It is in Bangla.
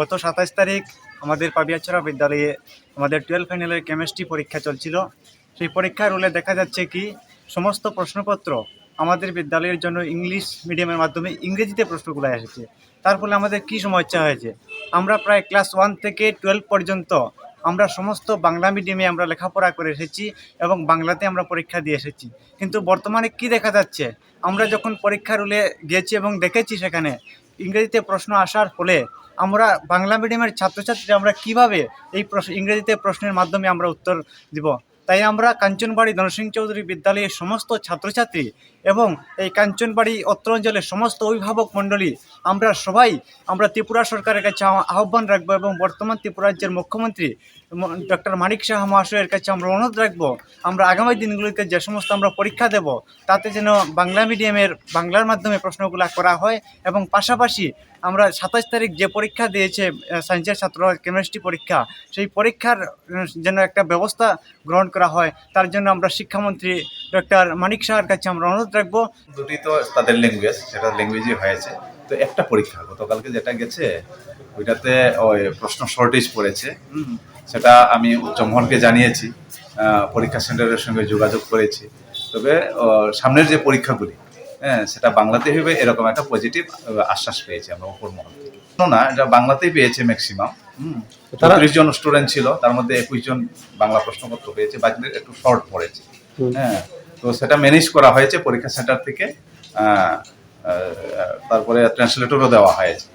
গত সাতাশ তারিখ আমাদের পাবিয়াছড়া বিদ্যালয়ে আমাদের টুয়েলভ ফাইনালের কেমিস্ট্রি পরীক্ষা চলছিল। সেই পরীক্ষার রুলে দেখা যাচ্ছে কি, সমস্ত প্রশ্নপত্র আমাদের বিদ্যালয়ের জন্য ইংলিশ মিডিয়ামের মাধ্যমে ইংরেজিতে প্রশ্নগুলো এসেছে। তার ফলে আমাদের কী সমস্যা হয়েছে? আমরা প্রায় ক্লাস ওয়ান থেকে টুয়েলভ পর্যন্ত আমরা সমস্ত বাংলা মিডিয়ামে আমরা লেখাপড়া করে এসেছি এবং বাংলাতে আমরা পরীক্ষা দিয়ে এসেছি। কিন্তু বর্তমানে কি দেখা যাচ্ছে? আমরা যখন পরীক্ষা রুলে গিয়েছি এবং দেখেছি সেখানে ইংরেজিতে প্রশ্ন আসার ফলে আমরা বাংলা মিডিয়ামের ছাত্রছাত্রীরা আমরা কীভাবে এই প্রশ্ন, ইংরেজিতে প্রশ্নের মাধ্যমে আমরা উত্তর দিব? তাই আমরা কাঞ্চনবাড়ি ধনসিং চৌধুরী বিদ্যালয়ের সমস্ত ছাত্রছাত্রী এবং এই কাঞ্চনবাড়ি অত্র অঞ্চলের সমস্ত অভিভাবক মণ্ডলী, আমরা সবাই, আমরা ত্রিপুরা সরকারের কাছে আহ্বান রাখব এবং বর্তমান ত্রিপুরা রাজ্যের মুখ্যমন্ত্রী ডক্টর মানিক শাহ মহাশয়ের কাছে আমরা অনুরোধ রাখব, আমরা আগামী দিনগুলিতে যে সমস্ত আমরা পরীক্ষা দেব, তাতে যেন বাংলা মিডিয়ামের বাংলার মাধ্যমে প্রশ্নগুলো করা হয় এবং পাশাপাশি আমরা সাতাশ তারিখ যে পরীক্ষা দিয়েছে সায়েন্সের ছাত্র কেমিস্ট্রি পরীক্ষা সেই পরীক্ষার যেন একটা ব্যবস্থা গ্রহণ করা হয়। তার জন্য আমরা শিক্ষামন্ত্রী ডক্টর মানিক শাহের কাছে আমরা অনুরোধ রাখব। দুটি তো তাদের ল্যাঙ্গুয়েজ সেটা ল্যাঙ্গুয়েজই হয়েছে। তো একটা পরীক্ষা গতকালকে যেটা গেছে ওইটাতে ওই প্রশ্ন শর্টেজ পড়েছে। সেটা আমি উচ্চমহলকে জানিয়েছি। পরীক্ষা সেন্টারের সঙ্গে যোগাযোগ করেছি। তবে সামনের যে পরীক্ষাগুলি সেটা বাংলাতে হবে এরকম একটা পজিটিভ আশ্বাস পেয়েছি আমরা উপর মহল না এটা বাংলাতেই পেয়েছে ম্যাক্সিমাম চৌত্রিশ জন স্টুডেন্ট ছিল তার মধ্যে একুশ জন বাংলা প্রশ্নপত্র পেয়েছে বাকিদের একটু শর্ট পড়েছে। হ্যাঁ তো সেটা ম্যানেজ করা হয়েছে পরীক্ষা সেন্টার থেকে তারপরে ট্রান্সলেটরও দেওয়া হয়েছে।